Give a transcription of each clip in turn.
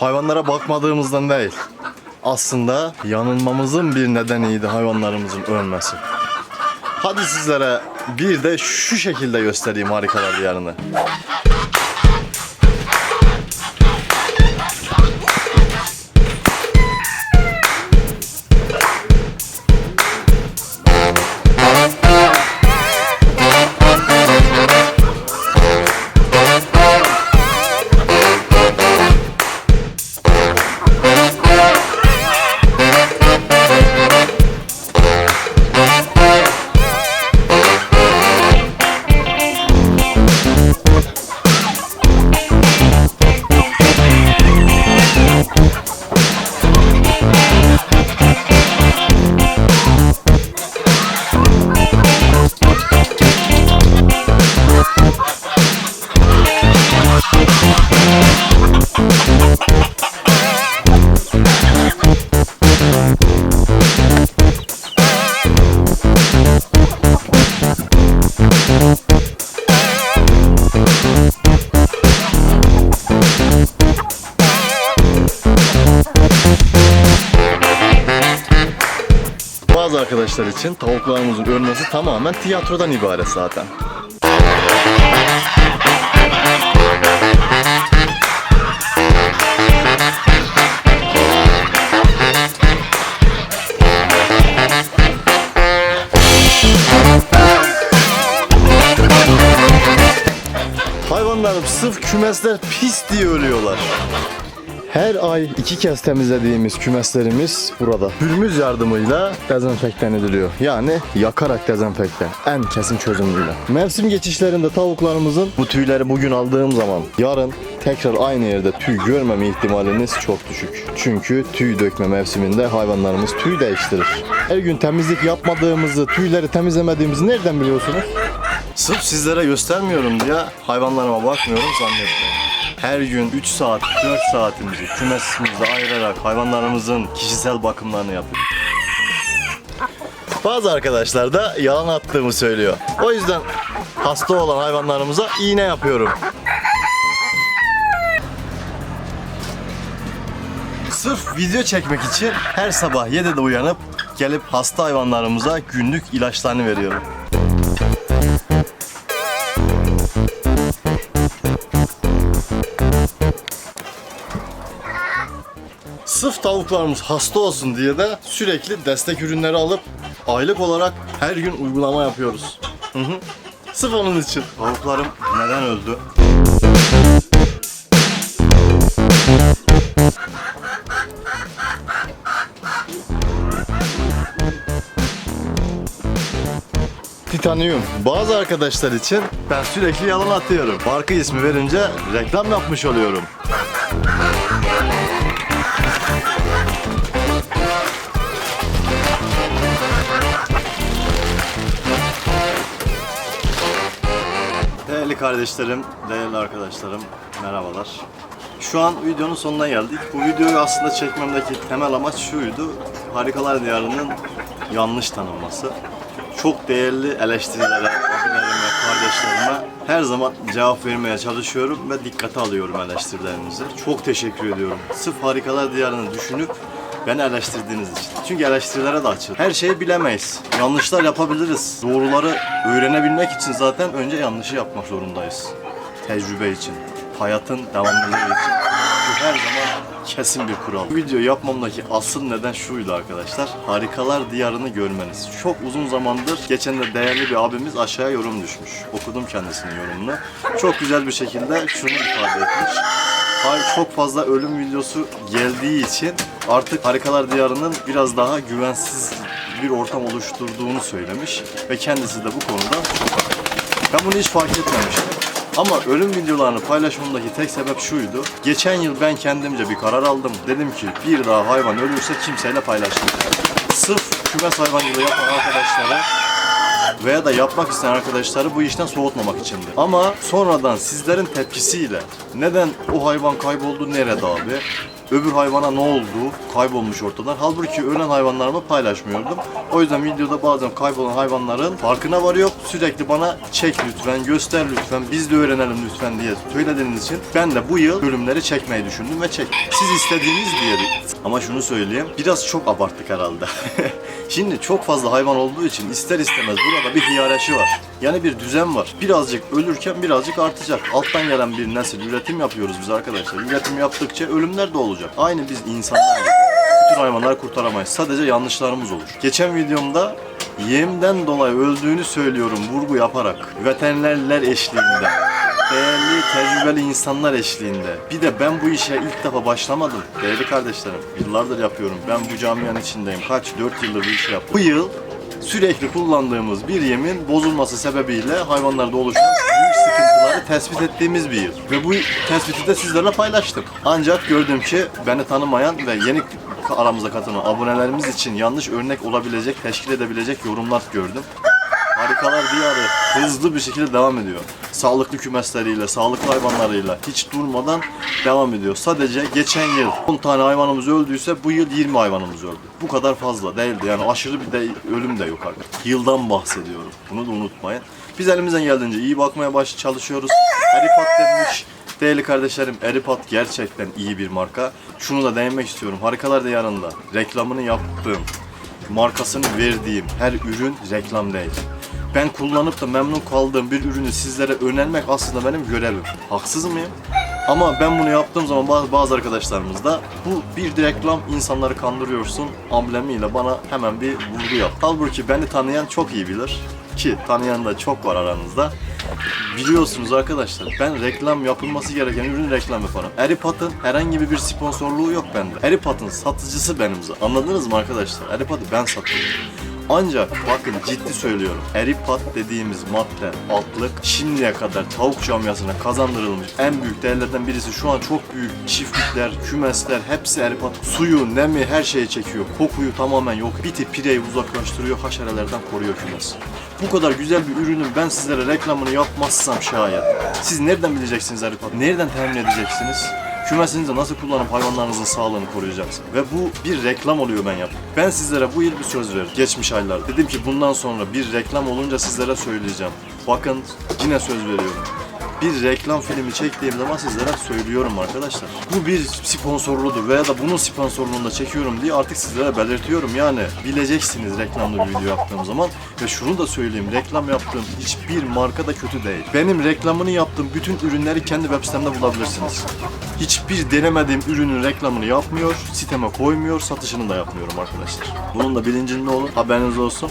hayvanlara bakmadığımızdan değil. Aslında yanılmamızın bir nedeniydi hayvanlarımızın ölmesi. Hadi sizlere bir de şu şekilde göstereyim harikalar diyarını. Arkadaşlar için tavuklarımızın ölmesi tamamen tiyatrodan ibaret zaten. Hayvanlarım sırf kümesler pis diye ölüyorlar. Her ay iki kez temizlediğimiz kümeslerimiz burada. Hürmüz yardımıyla dezenfektan ediliyor. Yani yakarak dezenfektan. En kesin çözümüyle. Mevsim geçişlerinde tavuklarımızın bu tüyleri bugün aldığım zaman yarın tekrar aynı yerde tüy görmeme ihtimaliniz çok düşük. Çünkü tüy dökme mevsiminde hayvanlarımız tüy değiştirir. Her gün temizlik yapmadığımızı, tüyleri temizlemediğimizi nereden biliyorsunuz? Sırf sizlere göstermiyorum diye hayvanlarıma bakmıyorum zannetmeyin. Her gün 3 saat, 4 saatimizi kümesimizde ayırarak hayvanlarımızın kişisel bakımlarını yapıyoruz. Bazı arkadaşlar da yalan attığımı söylüyor. O yüzden hasta olan hayvanlarımıza iğne yapıyorum. Sırf video çekmek için her sabah 7'de uyanıp gelip hasta hayvanlarımıza günlük ilaçlarını veriyorum. Sırf tavuklarımız hasta olsun diye de sürekli destek ürünleri alıp aylık olarak her gün uygulama yapıyoruz. Hı hı. Sırf onun için. Tavuklarım neden öldü? Titanium. Bazı arkadaşlar için ben sürekli yalan atıyorum. Marka ismi verince reklam yapmış oluyorum. Değerli kardeşlerim, değerli arkadaşlarım, merhabalar. Şu an videonun sonuna geldik. Bu videoyu aslında çekmemdeki temel amaç şuydu. Harikalar Diyarı'nın yanlış tanınması. Çok değerli eleştirilere, abilerime, kardeşlerime her zaman cevap vermeye çalışıyorum ve dikkate alıyorum eleştirilerinizi. Çok teşekkür ediyorum. Sırf Harikalar Diyarı'nı düşünüp beni eleştirdiğiniz için. Çünkü eleştirilere de açığım. Her şeyi bilemeyiz. Yanlışlar yapabiliriz. Doğruları öğrenebilmek için zaten önce yanlışı yapmak zorundayız. Tecrübe için, hayatın devamlılığı için. Bu her zaman kesin bir kural. Bu videoyu yapmamdaki asıl neden şuydu arkadaşlar. Harikalar diyarını görmeniz. Çok uzun zamandır geçen de değerli bir abimiz aşağıya yorum düşmüş. Okudum kendisinin yorumunu. Çok güzel bir şekilde şunu ifade etmiş. Çok fazla ölüm videosu geldiği için artık Harikalar Diyarı'nın biraz daha güvensiz bir ortam oluşturduğunu söylemiş ve kendisi de bu konuda çok haklı. Ben bunu hiç fark etmemiştim. Ama ölüm videolarını paylaşmamdaki tek sebep şuydu. Geçen yıl ben kendimce bir karar aldım. Dedim ki bir daha hayvan ölürse kimseyle paylaşmayacağım. Sırf kümes hayvancılığı yapan arkadaşlara veya da yapmak isteyen arkadaşları bu işten soğutmamak içindi. Ama sonradan sizlerin tepkisiyle neden o hayvan kayboldu nerede abi? Öbür hayvana ne olduğu kaybolmuş ortadan. Halbuki ölen hayvanlarımı paylaşmıyordum. O yüzden videoda bazen kaybolan hayvanların farkına varıyor. Sürekli bana çek lütfen, göster lütfen, biz de öğrenelim lütfen diye söylediğiniz için ben de bu yıl bölümleri çekmeyi düşündüm ve çek. Siz istediğiniz diye. Ama şunu söyleyeyim, biraz çok abarttık herhalde. Şimdi çok fazla hayvan olduğu için ister istemez burada bir hiyerarşi var. Yani bir düzen var. Birazcık ölürken birazcık artacak. Alttan gelen bir nesil üretim yapıyoruz biz arkadaşlar. Üretim yaptıkça ölümler de olacak. Aynı biz insanlar gibi. Bütün hayvanları kurtaramayız. Sadece yanlışlarımız olur. Geçen videomda yemden dolayı öldüğünü söylüyorum vurgu yaparak. Veterinerler eşliğinde. Değerli, tecrübeli insanlar eşliğinde. Bir de ben bu işe ilk defa başlamadım. Değerli kardeşlerim, yıllardır yapıyorum. Ben bu camianın içindeyim. Kaç, 4 yıldır bu işi yapıyorum. Bu yıl sürekli kullandığımız bir yemin bozulması sebebiyle hayvanlarda oluşan tespit ettiğimiz bir yıl. Ve bu tespiti de sizlerle paylaştım. Ancak gördüm ki beni tanımayan ve yeni aramıza katılan abonelerimiz için yanlış örnek olabilecek, teşkil edebilecek yorumlar gördüm. Harikalar Diyarı hızlı bir şekilde devam ediyor. Sağlıklı kümesleriyle, sağlıklı hayvanlarıyla hiç durmadan devam ediyor. Sadece geçen yıl 10 tane hayvanımız öldüyse bu yıl 20 hayvanımız öldü. Bu kadar fazla değildi. Yani aşırı bir de ölüm de yok artık. Yıldan bahsediyorum. Bunu da unutmayın. Biz elimizden geldiğince iyi bakmaya baş çalışıyoruz. Eripat demiş. Değerli kardeşlerim Eripat gerçekten iyi bir marka. Şunu da değinmek istiyorum. Harikalar Diyarı'nda reklamını yaptığım, markasını verdiğim her ürün reklam değil. Ben kullanıp da memnun kaldığım bir ürünü sizlere önermek aslında benim görevim. Haksız mıyım? Ama ben bunu yaptığım zaman bazı, bazı arkadaşlarımız da bu bir reklam insanları kandırıyorsun amblemiyle bana hemen bir vurgu yap. Halbuki beni tanıyan çok iyi bilir ki tanıyan da çok var aranızda. Biliyorsunuz arkadaşlar ben reklam yapılması gereken ürün reklam yaparım. Eripat'ın herhangi bir sponsorluğu yok bende. Eripat'ın satıcısı benim. Anladınız mı arkadaşlar? Eripat'ı ben satıyorum. Ancak bakın ciddi söylüyorum. Eripat dediğimiz madde, altlık şimdiye kadar tavuk camiasına kazandırılmış en büyük değerlerden birisi. Şu an çok büyük çiftlikler, kümesler hepsi eripat. Suyu, nemi her şeyi çekiyor. Kokuyu tamamen yok. Biti pireyi uzaklaştırıyor, haşerelerden koruyor kümes. Bu kadar güzel bir ürünün ben sizlere reklamını yapmazsam şayet. Siz nereden bileceksiniz eripat? Nereden temin edeceksiniz? Kümesinizi nasıl kullanıp hayvanlarınızın sağlığını koruyacaksın. Ve bu bir reklam oluyor ben yaptım. Ben sizlere bu yıl bir söz verdim. Geçmiş aylarda. Dedim ki bundan sonra bir reklam olunca sizlere söyleyeceğim. Bakın yine söz veriyorum. Bir reklam filmi çektiğim zaman sizlere söylüyorum arkadaşlar. Bu bir sponsorludur veya da bunun sponsorluğunu da çekiyorum diye artık sizlere belirtiyorum. Yani bileceksiniz reklamlı bir video yaptığım zaman. Ve şunu da söyleyeyim. Reklam yaptığım hiçbir marka da kötü değil. Benim reklamını yaptığım bütün ürünleri kendi web sitemde bulabilirsiniz. Hiçbir denemediğim ürünün reklamını yapmıyor, siteme koymuyor, satışını da yapmıyorum arkadaşlar. Bunun da bilincinde olun, haberiniz olsun.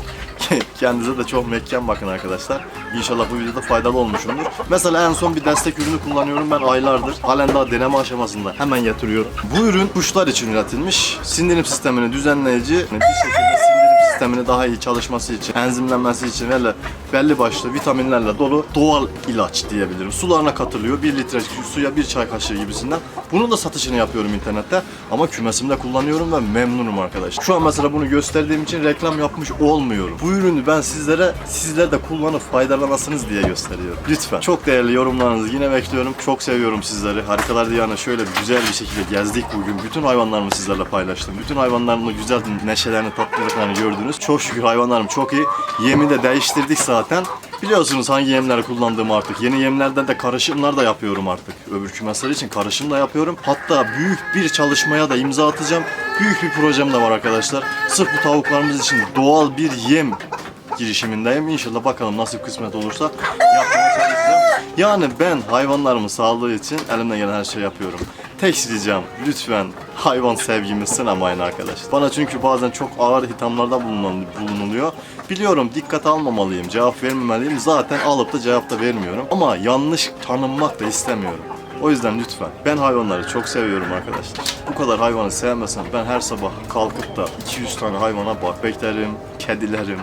Kendinize de çok mekken bakın arkadaşlar. İnşallah bu videoda faydalı olmuşumdur. Mesela en son bir destek ürünü kullanıyorum ben aylardır. Halen daha deneme aşamasında. Hemen getiriyorum. Bu ürün kuşlar için üretilmiş. Sindirim sistemini düzenleyici bir şekilde sistemini daha iyi çalışması için, enzimlenmesi için ve belli başlı vitaminlerle dolu doğal ilaç diyebilirim. Sularına katılıyor. 1 litre suya bir çay kaşığı gibisinden. Bunun da satışını yapıyorum internette. Ama kümesimde kullanıyorum ve memnunum arkadaşlar. Şu an mesela bunu gösterdiğim için reklam yapmış olmuyorum. Bu ürünü ben sizlere, sizler de kullanıp faydalanasınız diye gösteriyorum. Lütfen. Çok değerli yorumlarınızı yine bekliyorum. Çok seviyorum sizleri. Harikalar Diyarı'na şöyle güzel bir şekilde gezdik bugün. Bütün hayvanlarımı sizlerle paylaştım. Bütün hayvanlarımla güzel neşelerini, tatlılıklarını gördünüz. Çok şükür hayvanlarım çok iyi. Yemi de değiştirdik zaten. Biliyorsunuz hangi yemleri kullandığımı artık. Yeni yemlerden de karışımlar da yapıyorum artık. Öbür kümesler için karışım da yapıyorum. Hatta büyük bir çalışmaya da imza atacağım. Büyük bir projem de var arkadaşlar. Sırf bu tavuklarımız için doğal bir yem girişimindeyim. İnşallah bakalım nasıl kısmet olursa yapmaya çalışacağım. Yani ben hayvanlarımın sağlığı için elimden gelen her şeyi yapıyorum. Tek ricam lütfen hayvan sevgimi sınamayın arkadaşlar. Bana çünkü bazen çok ağır hithamlarda bulunan- bulunuluyor. Biliyorum dikkat almamalıyım, cevap vermemeliyim. Zaten alıp da cevap da vermiyorum. Ama yanlış tanınmak da istemiyorum. O yüzden lütfen. Ben hayvanları çok seviyorum arkadaşlar. Bu kadar hayvanı sevmesem ben her sabah kalkıp da 200 tane hayvana bak beklerim, kedilerim,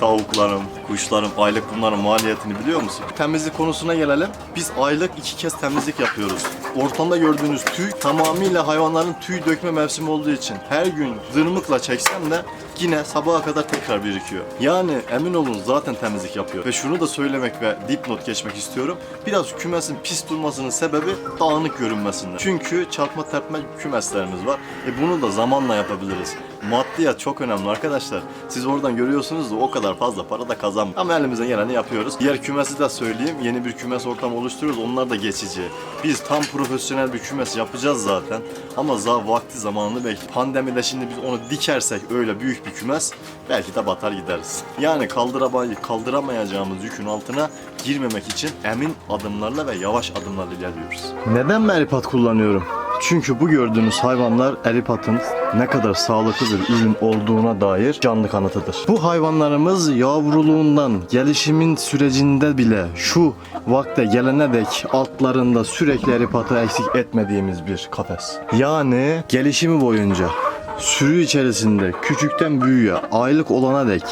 tavuklarım, kuşlarım, aylık bunların maliyetini biliyor musun? Temizlik konusuna gelelim. Biz aylık iki kez temizlik yapıyoruz. ortamda gördüğünüz tüy tamamıyla hayvanların tüy dökme mevsimi olduğu için her gün zırmıkla çeksem de yine sabaha kadar tekrar birikiyor. Yani emin olun zaten temizlik yapıyor. Ve şunu da söylemek ve dipnot geçmek istiyorum. Biraz kümesin pis durmasının sebebi dağınık görünmesinde. Çünkü çarpma terpme kümeslerimiz var. E bunu da zamanla yapabiliriz. Maddiyat çok önemli arkadaşlar. Siz oradan görüyorsunuz da o kadar fazla para da kazan. Ama elimizden geleni yapıyoruz. Diğer kümesi de söyleyeyim. Yeni bir kümes ortamı oluşturuyoruz. Onlar da geçici. Biz tam profesyonel bir kümes yapacağız zaten. Ama za vakti zamanını belki pandemide şimdi biz onu dikersek öyle büyük bir kümes belki de batar gideriz. Yani kaldırabay kaldıramayacağımız yükün altına girmemek için emin adımlarla ve yavaş adımlarla ilerliyoruz. Neden Meripat kullanıyorum? Çünkü bu gördüğünüz hayvanlar Eripat'ın ne kadar sağlıklı bir ürün olduğuna dair canlı kanıtıdır. Bu hayvanlarımız yavruluğundan gelişimin sürecinde bile şu vakte gelene dek altlarında sürekli Eripat'ı eksik etmediğimiz bir kafes. Yani gelişimi boyunca sürü içerisinde küçükten büyüğe aylık olana dek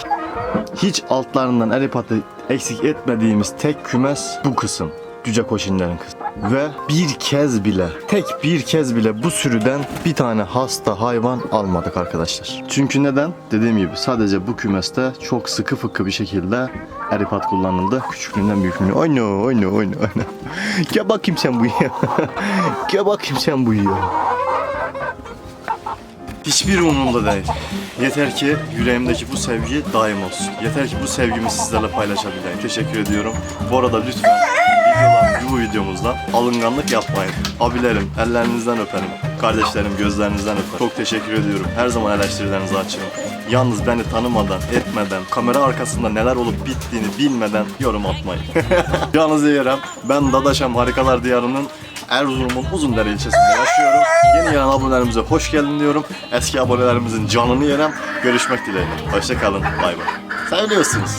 hiç altlarından Eripat'ı eksik etmediğimiz tek kümes bu kısım. Cüce Koşinlerin kısmı. Ve bir kez bile, tek bir kez bile bu sürüden bir tane hasta hayvan almadık arkadaşlar. Çünkü neden? Dediğim gibi sadece bu kümeste çok sıkı fıkı bir şekilde Eripat kullanıldı. Küçüklüğünden büyüklüğüne. Oyna, oyna, oyna, oyna. Gel bakayım sen bu ya. Gel bakayım sen bu ya. Hiçbir umurumda değil. Yeter ki yüreğimdeki bu sevgi daim olsun. Yeter ki bu sevgimi sizlerle paylaşabileyim. Teşekkür ediyorum. Bu arada lütfen bu videomuzda alınganlık yapmayın. Abilerim, ellerinizden öperim. Kardeşlerim, gözlerinizden öperim. Çok teşekkür ediyorum. Her zaman eleştirilerinizi açıyorum. Yalnız beni tanımadan, etmeden, kamera arkasında neler olup bittiğini bilmeden yorum atmayın. Yalnız yerim. Ben Dadaşam Harikalar Diyarı'nın Erzurum'un Uzundere ilçesinde yaşıyorum. Yeni gelen abonelerimize hoş geldin diyorum. Eski abonelerimizin canını yerim. Görüşmek dileğiyle. Hoşça kalın. Bay bay. Seviyorsunuz.